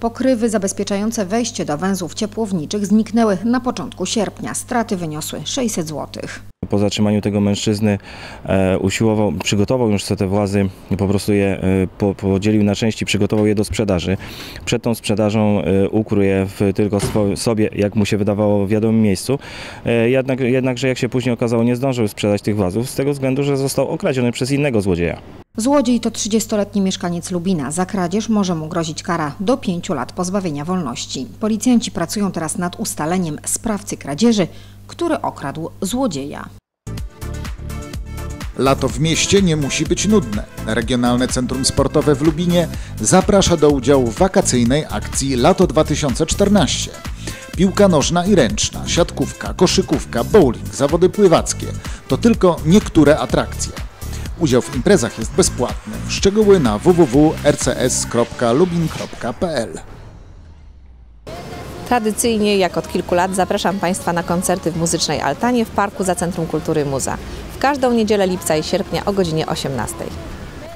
Pokrywy zabezpieczające wejście do węzłów ciepłowniczych zniknęły na początku sierpnia. Straty wyniosły 600 zł. Po zatrzymaniu tego mężczyzny e, usiłował, przygotował już te włazy, po prostu je e, po, podzielił na części, przygotował je do sprzedaży. Przed tą sprzedażą e, ukrył je w, tylko sobie, jak mu się wydawało, w wiadomym miejscu. Jednak, jednakże, jak się później okazało, nie zdążył sprzedać tych włazów z tego względu, że został okradziony przez innego złodzieja. Złodziej to 30-letni mieszkaniec Lubina. Za kradzież może mu grozić kara do 5 lat pozbawienia wolności. Policjanci pracują teraz nad ustaleniem sprawcy kradzieży, który okradł złodzieja. Lato w mieście nie musi być nudne. Regionalne Centrum Sportowe w Lubinie zaprasza do udziału w wakacyjnej akcji Lato 2014. Piłka nożna i ręczna, siatkówka, koszykówka, bowling, zawody pływackie to tylko niektóre atrakcje. Udział w imprezach jest bezpłatny. Szczegóły na www.rcs.lubin.pl Tradycyjnie, jak od kilku lat, zapraszam Państwa na koncerty w muzycznej altanie w Parku za Centrum Kultury Muza. W każdą niedzielę lipca i sierpnia o godzinie 18.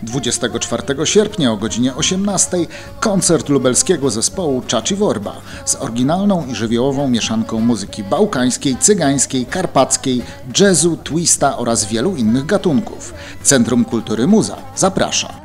24 sierpnia o godzinie 18 koncert lubelskiego zespołu Czaci Worba z oryginalną i żywiołową mieszanką muzyki bałkańskiej, cygańskiej, karpackiej, jazzu, twista oraz wielu innych gatunków. Centrum Kultury Muza zaprasza.